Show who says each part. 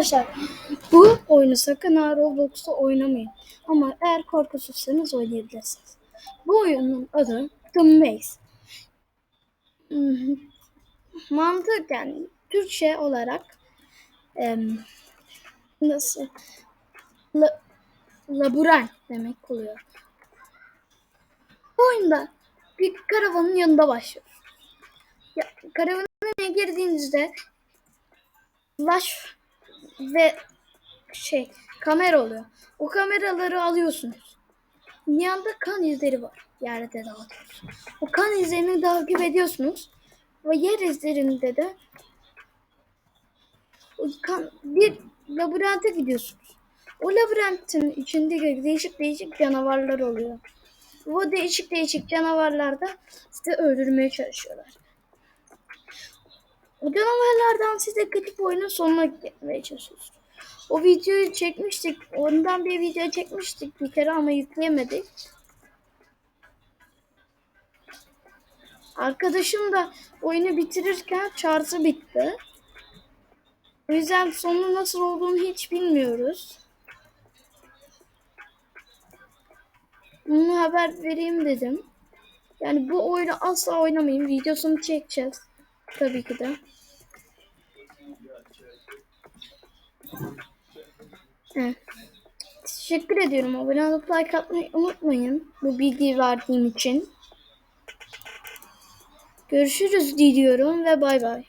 Speaker 1: Arkadaşlar bu oyunu sakın ha Roblox'ta oynamayın. Ama eğer korkusuzsanız oynayabilirsiniz. Bu oyunun adı The Maze. Hmm, Mantıken Türkçe olarak em, nasıl La, demek oluyor. Bu oyunda bir karavanın yanında başlıyoruz. Ya, karavanın girdiğinizde flash ve şey kamera oluyor. O kameraları alıyorsunuz. Yanında kan izleri var. Yerde doğrusu. O kan izlerini takip ediyorsunuz. Ve yer izlerinde de kan, bir labirente gidiyorsunuz. O labirentin içinde değişik değişik canavarlar oluyor. Bu değişik değişik canavarlar da sizi öldürmeye çalışıyorlar. O canavarlardan size gidip oyunun sonuna gitmeye çalışıyorsunuz. O videoyu çekmiştik. Ondan bir video çekmiştik bir kere ama yükleyemedik. Arkadaşım da oyunu bitirirken şarjı bitti. O yüzden sonu nasıl olduğunu hiç bilmiyoruz. Bunu haber vereyim dedim. Yani bu oyunu asla oynamayın. Videosunu çekeceğiz. Tabii ki de. Evet. Teşekkür ediyorum. Abone olup like atmayı unutmayın. Bu bilgiyi verdiğim için. Görüşürüz diliyorum ve bay bay.